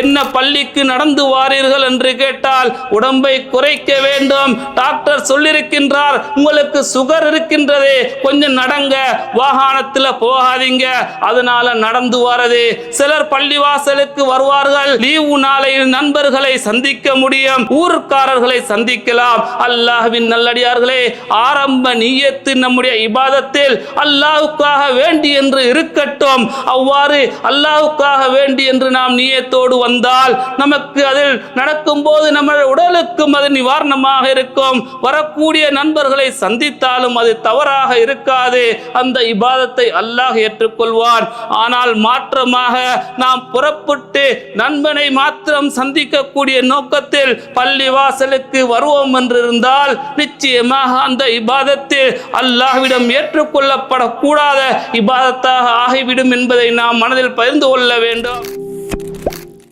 என்ன பள்ளிக்கு நடந்து வாரீர்கள் என்று கேட்டால் உடம்பை குறைக்க வேண்டும். டாக்டர் சொல்லியிருக்கின்றார் உங்களுக்கு சுகர் இருக்கின்றதே கொஞ்சம் நடங்க வாகனத்தில் போகாதீங்க. அதனால நடந்து வரது. சிலர் பள்ளிவாசலுக்கு வருவார்கள் லீவு நாளையில் நண்பர்களை சந்திக்க முடியும் ஊர்க்காரர்களை சந்திக்கலாம். அல்லாஹ்வின் நல்லடியார்களே ஆரம்ப நீயத்து நம்முடைய இபாதத்தில் அல்லாஹுக்காக வேண்டி என்று இருக்கட்டும். அவ்வாறு அல்லாஹுக்காக வேண்டி என்று நாம் நீயத்தோடு வந்தால் நமக்கு அதில் நடக்கும்போது நம்ம உடலுக்கும் அது நிவாரணமாக இருக்கும். வரக்கூடிய நண்பர்களை சந்தித்தாலும் அது தவறாக இருக்காது. அந்த இபாதத்தை அல்லாஹ் ஏற்றுக்கொள்வான். ஆனால் மாற்றமாக நாம் புறப்பட்டு நண்பனை மாத்திரம் சந்திக்கக்கூடிய நோக்கத்தில் பள்ளி வாசலுக்கு வருவோம் என்றிருந்தால் நிச்சயமாக அந்த இபாதத்தில் அல்லாஹ்விடம் ஏற்றுக்கொள்ளப்படக்கூடாத இபாதத்தாக ஆகிவிடும் என்பதை நாம் மனதில் பகிர்ந்து கொள்ள வேண்டும்.